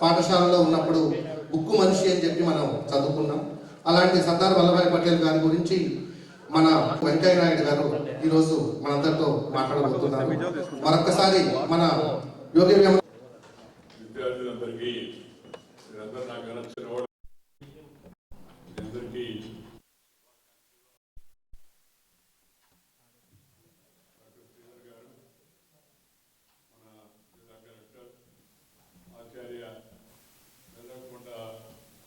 పాఠశాలలో ఉన్నప్పుడు ఉక్కు మనిషి అని చెప్పి మనం చదువుకున్నాం. అలాంటి సర్దార్ వల్లభాయ్ పటేల్ గారి గురించి మన వెంకయ్య నాయుడు గారు ఈరోజు మనందరితో మాట్లాడబోతున్నారు. మరొకసారి మన యోగి వేమ విద్యార్థులందరికీ మీరందరూ నాకు నచ్చిన వాడు మీ అందరికీ డాక్టర్ శ్రీధర్ గారు మన జిల్లా కలెక్టర్ ఆచార్య వెల్లకొండ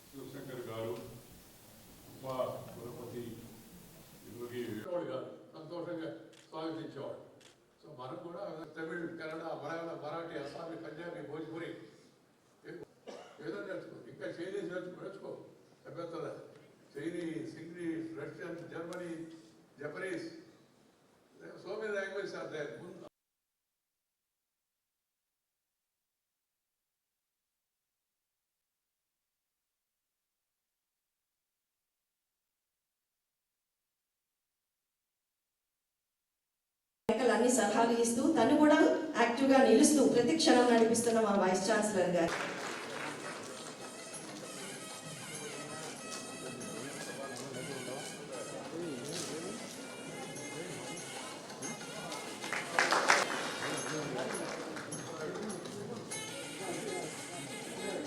శివశంకర్ గారు ఉప కులపతి యోగి వాడు గారు సంతోషంగా స్వాగతించేవాడు సో మనం కూడా తమిళ్ కన్నడ మలయాళం మరాఠీ అస్సామీ పంజాబీ భోజ్పురి ఏదో నేర్చుకో ఇంకా చైనీస్ నేర్చుకో నేర్చుకో. అభ్యంతరం Chinese English Russian Germany Japanese. So many language are there. లేఖలన్నీ సలహాలు ఇస్తూ తను కూడా యాక్టివ్గా నిలుస్తూ ప్రతి క్షణం నడిపిస్తున్న మా వైస్ ఛాన్సలర్ గారు.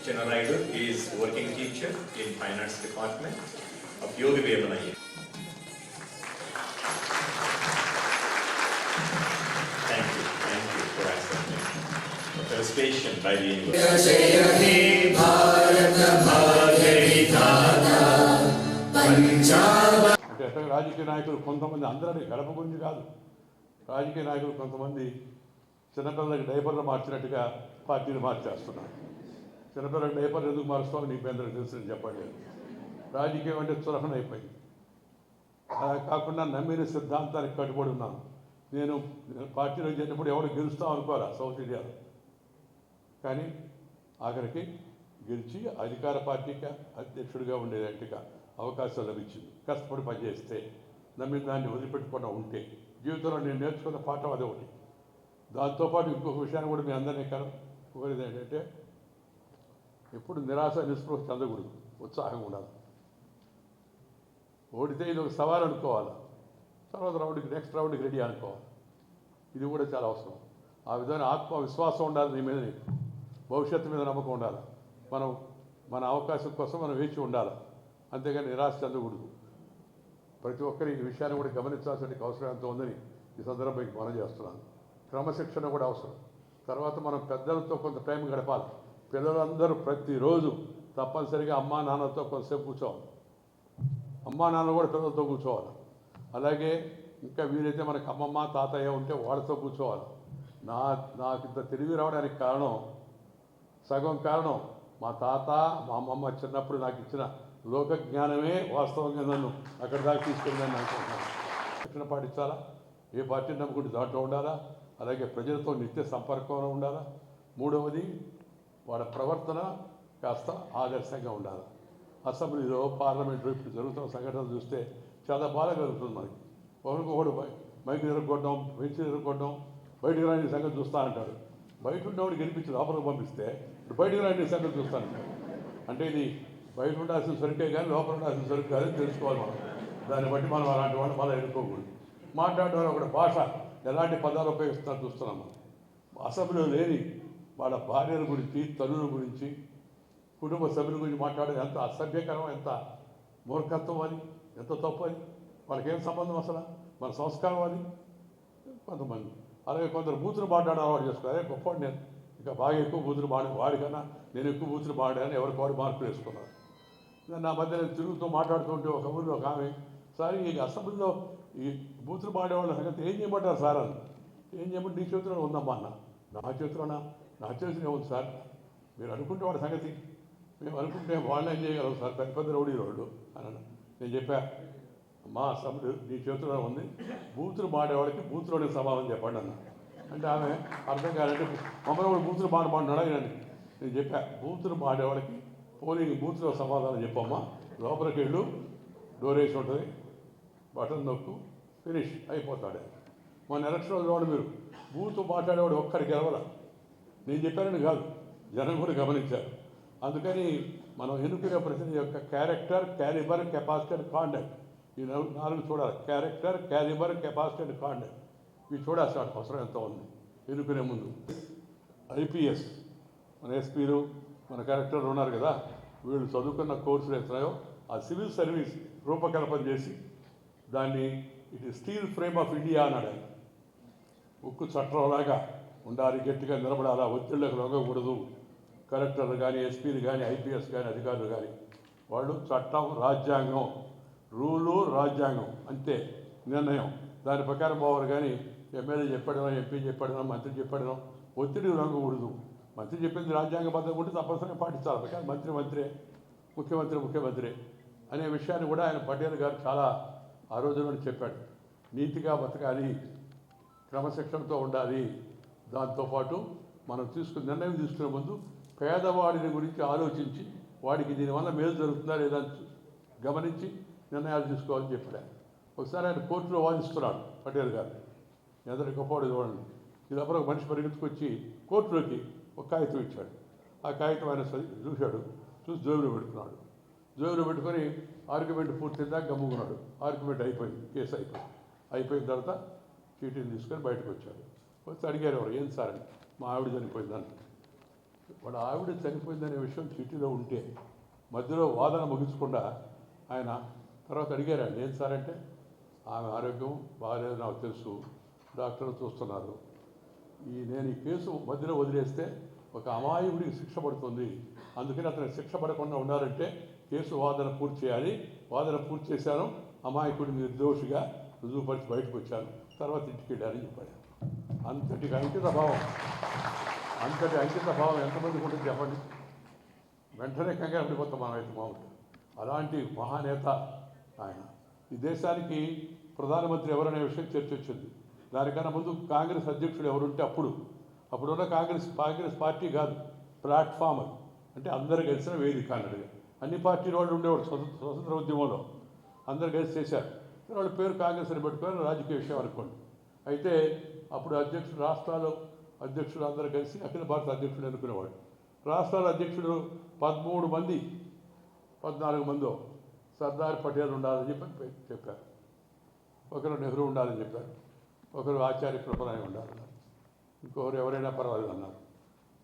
చిన్న ride is working teacher in finance department అభ్యోగి వేమనయ్యే the by the university. అంటే రాజకీయ నాయకులు కొంతమంది అందరినీ గడప గురించి కాదు. రాజకీయ నాయకులు కొంతమంది చిన్నపిల్లలకి డైపర్లు మార్చినట్టుగా పార్టీలు మార్చేస్తున్నారు. చిన్నపిల్లలకి డైపర్లు ఎందుకు మారుస్తామో నీకు అందరికి తెలుసు చెప్పండి రాజకీయం అంటే చులకన అయిపోయింది. అలా కాకుండా నమ్మిన సిద్ధాంతానికి కట్టుబడి ఉన్నాను నేను పార్టీలో చేసినప్పుడు ఎవరు గెలుస్తాం అనుకోరా సౌత్ ఇండియాలో? కానీ ఆఖరికి గెలిచి అధికార పార్టీకి అధ్యక్షుడిగా ఉండేటట్టుగా అవకాశం లభించింది. కష్టపడి పనిచేస్తే నమ్మిన దాన్ని వదిలిపెట్టకుండా ఉంటే జీవితంలో నేను నేర్చుకున్న పాఠం అదే ఒకటి. దాంతోపాటు ఇంకొక విషయాన్ని కూడా మీ అందరినీ కల కోరేది ఏంటంటే ఎప్పుడు నిరాశ నిస్పృహ చెందకూడదు. ఉత్సాహంగా ఉండాలి. ఓడితే ఇది ఒక సవాల్ అనుకోవాలి? తర్వాత రౌండ్కి నెక్స్ట్ రౌండ్కి రెడీ అనుకోవాలి. ఇది కూడా చాలా అవసరం. ఆ విధంగా ఆత్మవిశ్వాసం ఉండాలి నీ మీద నీకు. భవిష్యత్తు మీద నమ్మకం ఉండాలి. మనం మన అవకాశం కోసం మనం వేచి ఉండాలి. అంతేగాని నిరాశ చెందకూడదు. ప్రతి ఒక్కరి ఈ విషయాన్ని కూడా గమనించాల్సిన అవసరం ఎంత ఉందని ఈ సందర్భంగా మనం చేస్తున్నాను. క్రమశిక్షణ కూడా అవసరం. తర్వాత మనం పెద్దలతో కొంత టైం గడపాలి. పిల్లలందరూ ప్రతిరోజు తప్పనిసరిగా అమ్మా నాన్నతో కొంతసేపు కూర్చోవాలి. అమ్మా నాన్న కూడా పిల్లలతో కూర్చోవాలి. అలాగే ఇంకా వీలైతే మనకు అమ్మమ్మ తాతయ్య ఉంటే వాళ్ళతో కూర్చోవాలి. నా నాకు ఇంత తెలివి రావడానికి కారణం సగం కారణం మా తాత మా అమ్మమ్మ చిన్నప్పుడు నాకు ఇచ్చిన లోక జ్ఞానమే వాస్తవంగా నన్ను అక్కడ దాకా తీసుకెళ్ళాను అనుకుంటున్నాను. శిక్షణ పాటించాలా ఏ పార్టీ నమ్ముకుంటే దాంట్లో ఉండాలా? అలాగే ప్రజలతో నిత్య సంపర్కంలో ఉండాలా? మూడవది వాళ్ళ ప్రవర్తన కాస్త ఆదర్శంగా ఉండాలి? అసెంబ్లీలో పార్లమెంట్లో ఇప్పుడు జరుగుతున్న సంఘటనలు చూస్తే చాలా బాధ కలుగుతుంది మనకి. ఒకరికొకడు మైక్ ఎదుర్కొట్టడం బెంచ్ ఎదుర్కొట్టడం బయటకు రాని సంగతి చూస్తా అంటాడు. బయట ఉన్నవాడు గెలిపించి లోపలికి పంపిస్తే బయటకు ఇలాంటి సంగతి చూస్తాను. అంటే ఇది బయట ఉండాల్సిన సరుకే కానీ లోపల ఉండాల్సిన సరుకు కాదని తెలుసుకోవాలి మనం. దాన్ని బట్టి మనం అలాంటి వాళ్ళు మళ్ళీ ఎదుర్కోకూడదు మాట్లాడేవారు ఒక భాష ఎలాంటి పదాలు ఉపయోగిస్తున్నారు చూస్తున్నాం మనం. అసభ్యులు లేని వాళ్ళ భార్యల గురించి తల్లుల గురించి కుటుంబ సభ్యుల గురించి మాట్లాడేది ఎంత అసభ్యకరం ఎంత మూర్ఖత్వం అని ఎంత తప్పు అని వాళ్ళకేం సంబంధం అసలు? మన సంస్కారం అది? కొంతమంది. అలాగే కొందరు బూతులు మాట్లాడాలి అలవాటు చేసుకోవాలి. గొప్ప నేను. ఇంకా బాగా ఎక్కువ బూతులు మాడి వాడికన్నా నేను ఎక్కువ బూతులు మాడాను ఎవరికి వాడు మార్పులు వేసుకున్నారు. నా మధ్య నేను తిరుగుతూ మాట్లాడుతుంటే ఒక ఊరిలో ఒక ఆమె సార్ ఈ అసెంబ్లీలో ఈ బూతులు పాడేవాళ్ళ సంగతి ఏం చేయమంటారు సార్? అని. ఏం చేయమంటే నీ చేతిలో ఉందమ్మా అన్న. నా చేతిలోనా? నా చేతిలో ఉంది సార్. మీరు అనుకుంటే వాడి సంగతి. మేము అనుకుంటే వాళ్ళని ఏం చేయగలం సార్? పెద్ద పెద్ద రౌడీ రోడ్డు అని నేను చెప్పా మా అసెంబ్లీ నీ చేతిలో ఉంది. బూతులు పాడేవాడికి బూతులోనే సమాధానం చెప్పండి అన్న. అంటే ఆమె అర్థం కాదంటే మమ్మల్ని కూడా బూతులు మాడమన్నాడు అని నేను చెప్పా బూతులు మాడేవాడికి పోలింగ్ బూత్లో సమాధానం చెప్పమ్మా. లోపలికి వెళ్ళు డోర్ వేసి ఉంటుంది బటన్ నొక్కు ఫినిష్ అయిపోతాడు. మన ఎలక్షన్ చూడండి మీరు బూత్ మాట్లాడేవాడు ఒక్కడికి గెలవల. నేను చెప్పానని కాదు జనం కూడా గమనించారు. అందుకని మనం ఎన్నుకునే ప్రతినిధి యొక్క character calibre capacity and conduct ఈ నాలుగు చూడాలి. Character calibre capacity and conduct ఇవి చూడాల్సిన అవసరం ఎంత ఉంది. ఎన్నుకునే ముందు. ఐపీఎస్. మన ఎస్పీలు మన కలెక్టర్లు ఉన్నారు కదా వీళ్ళు చదువుకున్న కోర్సులు ఎత్తున్నాయో ఆ సివిల్ సర్వీస్ రూపకల్పన చేసి దాన్ని it steel frame of India అన్నాడు ఆయన. ఉక్కు చట్టంలాగా ఉండాలి గట్టిగా నిలబడాలా ఒత్తిళ్ళకు లొంగకూడదు. కలెక్టర్లు కానీ ఎస్పీలు కానీ ఐపీఎస్ కానీ అధికారులు కానీ వాళ్ళు చట్టం రాజ్యాంగం రూలు రాజ్యాంగం అంతే నిర్ణయం. దాని ప్రకారం పోవాలి కానీ ఎమ్మెల్యే చెప్పడనో ఎంపీ చెప్పడనో మంత్రి చెప్పడనో ఒత్తిడి రంగకూడదు మంత్రి చెప్పింది రాజ్యాంగబద్ధం ఉంటే తప్పనిసరిగా పాటించాలి. కానీ మంత్రి మంత్రే ముఖ్యమంత్రి ముఖ్యమంత్రి అనే విషయాన్ని కూడా ఆయన పటేల్ గారు చాలా ఆ రోజున చెప్పాడు. నీతిగా బతకాలి క్రమశిక్షణతో ఉండాలి. దాంతోపాటు మనం తీసుకున్న నిర్ణయం తీసుకునే ముందు పేదవాడిని గురించి ఆలోచించి వాడికి దీనివల్ల మేలు జరుగుతుందా లేదా అని గమనించి నిర్ణయాలు తీసుకోవాలని చెప్పాడు. ఒకసారి ఆయన కోర్టులో వాదిస్తున్నాడు పటేల్ గారు. ఎందరి గొప్పవాడు చూడండి ఇది ఒక మనిషి పరిగెత్తుకొచ్చి కోర్టులోకి ఒక కాగితం ఇచ్చాడు. ఆ కాగితం ఆయన చదివి- చూశాడు. చూసి జోబులో పెట్టుకున్నాడు. జోబులో పెట్టుకొని ఆర్గ్యుమెంట్ పూర్తిదాకా గమ్ముకున్నాడు. ఆర్గ్యుమెంట్ అయిపోయింది. కేసు అయిపోయింది. అయిపోయిన తర్వాత చీటీని తీసుకొని బయటకు వచ్చాడు. వచ్చి అడిగారు ఎవరు? ఏం సార్ అని. మా ఆవిడ చనిపోయిందని వాడు ఆవిడ చనిపోయిందనే విషయం చీటీలో ఉంటే మధ్యలో వాదన ముగించకుండా ఆయన తర్వాత అడిగారు. ఏం సార్ అంటే ఆమె ఆరోగ్యం బాగాలేదు నాకు తెలుసు. డాక్టర్లు చూస్తున్నారు. ఈ నేను ఈ కేసు మధ్యలో వదిలేస్తే ఒక అమాయకుడికి శిక్ష పడుతుంది. అందుకని అతను శిక్ష పడకుండా ఉండాలంటే కేసు వాదన పూర్తి చేయాలి. వాదన పూర్తి చేశాను. అమాయకుడిని నిర్దోషిగా రుజువుపరిచి బయటకు వచ్చాను. తర్వాత ఇంటికి వెళ్ళారని చెప్పాడు. అంతటి అంకిత భావం. అంతటి అంకిత భావం ఎంతమందికి ఉంటుంది చెప్పండి? వెంటనే కంగారు పడిపోతాం మనం అయితే మామూలు అలాంటి మహానేత ఆయన. ఈ దేశానికి ప్రధానమంత్రి ఎవరనే విషయం చర్చ వచ్చింది దానికన్నా ముందు కాంగ్రెస్ అధ్యక్షుడు ఎవరుంటే అప్పుడు. అప్పుడున్న కాంగ్రెస్ కాంగ్రెస్ పార్టీ కాదు. ప్లాట్ఫామ్ అంటే అందరు కలిసిన వేదిక అన్నట్టుగా. అన్ని పార్టీల వాళ్ళు ఉండేవాడు స్వతంత్ర స్వతంత్ర ఉద్యమంలో. అందరు కలిసి చేశారు. వాళ్ళ పేరు కాంగ్రెస్ అని పెట్టుకొని రాజకీయ విషయం అనుకోండి. అయితే అప్పుడు అధ్యక్షుడు రాష్ట్రాలు అధ్యక్షులు అందరూ కలిసి అఖిల భారత అధ్యక్షుడు అనుకునేవాడు రాష్ట్రాల అధ్యక్షుడు పదమూడు మంది పద్నాలుగు మందో సర్దార్ పటేల్ ఉండాలని చెప్పి చెప్పారు. ఒకరు నెహ్రూ ఉండాలని చెప్పారు. ఒకరు ఆచార్య కృపరాయ ఉండాలన్నారు ఇంకొకరు ఎవరైనా పర్వాలేదు అన్నారు.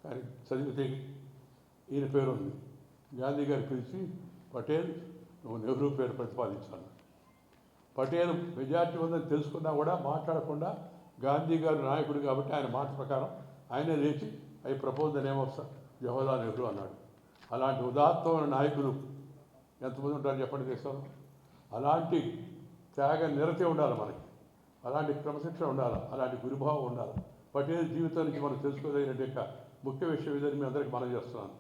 కానీ చదివితే ఈయన పేరు ఉంది. గాంధీ గారు పిలిచి పటేల్ నువ్వు నెహ్రూ పేరు ప్రతిపాదించాను పటేల్ మెజార్టీ ఉందని తెలుసుకున్నా కూడా మాట్లాడకుండా గాంధీ గారు నాయకుడు కాబట్టి ఆయన మాట ప్రకారం ఆయనే లేచి I propose the name of Jawaharlal Nehru అన్నాడు. అలాంటి ఉదాత్తమైన నాయకులు ఎంతమంది ఉంటారు చెప్పండి దేశంలో? అలాంటి త్యాగ నిరతి ఉండాలి మనకి. అలాంటి క్రమశిక్షణ ఉండాలి అలాంటి గురుభావం ఉండాలి. పటేల్ జీవితానికి మనం తెలుసుకోదగిన యొక్క ముఖ్య విషయం ఇదని మీ అందరికీ మనం చేస్తున్నాను.